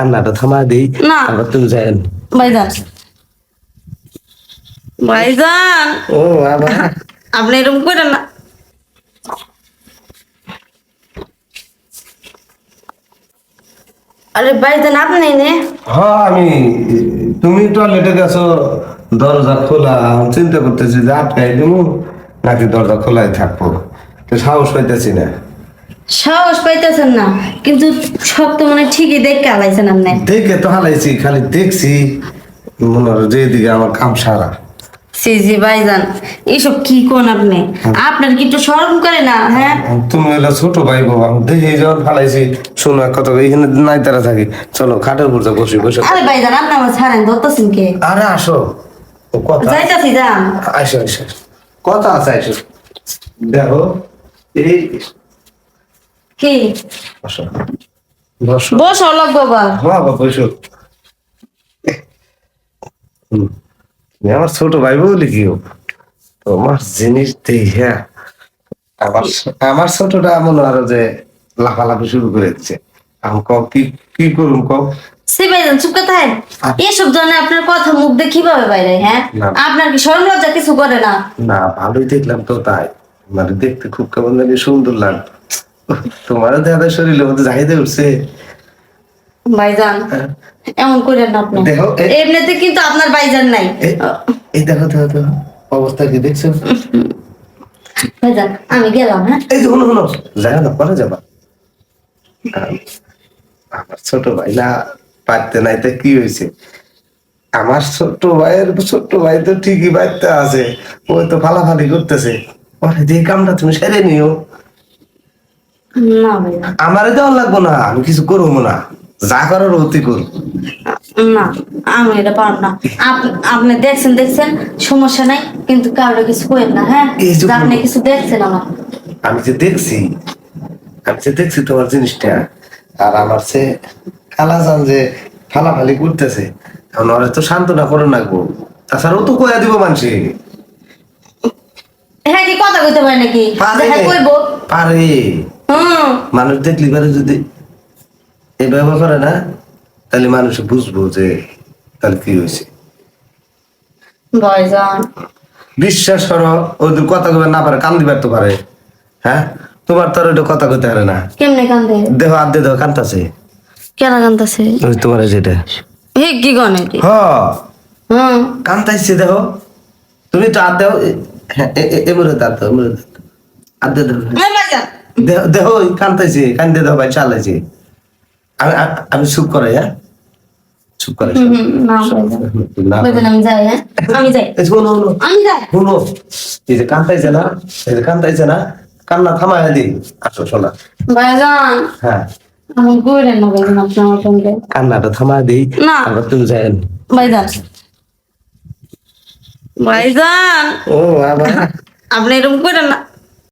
কান্নাটা থামা দিই আবার তুমি যাই ভাইজান। ভাইজান। ও আবার আপনি এরকম করেন না। আরে ভাইজান আপনি নে। হ্যাঁ আমি তুমি টয়লেটে গেছো দরজা খোলা আমি চিন্তা করতেছি যে আটকাই দেবো নাকি দরজা খোলাই থাকব। তো সাহস পাইতেছি না। সাহস পাইতেছেন না কিন্তু সব তো মানে ঠিকই দেখে আলাইছেন আপনি। দেখে তো হালাইছি খালি দেখছি মনে হয় যে এদিকে আমার কাম সারা। জি ভাইজান এইসব কি কোন আপনি? আপনার কি একটু শরম করে না হ্যাঁ? তুমি হলো ছোট ভাই বাবা দেখে যখন ফালাইছি শোনো এক কথা এইখানে নাই তারা থাকি। চলো খাটের উপর যা বসি বসে। আরে ভাইজান আপনি আমার ছাড়েন ধরতেছেন কে? আরে আসো কথা যাইতাছি যান। আসো আসো কথা আছে আসো দেখো এই কি? বসো। বসো। বস অলক বাবা। হ্যাঁ বাবা বসো। তুমি আমার ছোট ভাই বলি কি তোমার জিনিস আমার আমার ছোটটা মনে হয় যে লাফালাফি শুরু করে দিচ্ছে আমি কও কি কি করুন কও? সে ভাইজান চুপ কথা এসব জন্য আপনার কথা মুখ দিয়ে কীভাবে বাইরে হ্যাঁ না। আপনার কি শরম লজ্জা কিছু করে না? না ভালোই দেখলাম তো তাই। মানে দেখতে খুব কেমন জানি সুন্দর লাগ তোমারও দেখা শরীরের মধ্যে চাহিদা উঠছে। ভাইজান হ্যাঁ। এমন করেন না আপনি। দেখো, এমনিতে কিন্তু আপনার ভাইজান নাই। এই- দেখো দেখো দেখো অবস্থা কি দেখছ? ভাইজান আমি গেলাম হ্যাঁ। এই যে হলো হলো না পরে যাবা। আমার ছোট ভাই না পারতে নাই তা কি হয়েছে? আমার ছোট ভাইয়ের ছোট ভাই তো ঠিকই বাড়তে আছে। ওই তো ফালাফালি করতেছে। ওরে দিয়ে কামটা তুমি সেরে নিও। না ভাইজান আমারে দেওয়া লাগবো না আমি কিছু করব না। যা করার অতি করব। না আমি এটা পারব না। আপনি দেখছেন দেখছেন সমস্যা নাই কিন্তু কারও কিছু করেন না হ্যাঁ? আপনি কিছু দেখছেন আমার। আমি যে দেখছি আমি যে দেখছি তোমার জিনিসটা আর আমার সে যে ফালাফালি করতেছে ওরে তো সান্ত্বনা করে রাখব তাছাড়া ও তো কয়া দিব মানুষে। হ্যাঁ কি কথা কইতে পারে নাকি? পারে। হ্যাঁ মানুষ দেখলি পারে যদি এই ব্যবহার করে না তাহলে মানুষ বুঝব যে তাহলে কি হয়েছে বিশ্বাস করো ওদের কথা কবে না পারে কান দিবার তো পারে হ্যাঁ তোমার তো আর ওইটা কথা কইতে পারে না কেমনে কান্দে দেহ আর দেহ কান্তাছে কেন কান্দাছে ওই তোমার যেটা হে কি গনে কি হ্যাঁ হুম কান্তাইছে দেখো তুমি তো আর দেও হ্যাঁ এমরে দাও এমরে দাঁত আর দে দাও এই ভাইজান দেহ দেহ কান্তাইছে কান্দে দাও ভাই চালাইছে। আমি আমি- চুপ করে হ্যাঁ? চুপ করে হ্যাঁ? শোনো এই যে কান্তাইছে না এই যে কান্তাইছে না কান্না থামায় দি। আসো শোনা। হ্যাঁ। আমি কইরেন না ভাইজান আপনি কান্নাটা থামায় দিই না। তুমি যাই। ভাইজান। ভাইজান। ও আবার। আপনি এরকম করেন না।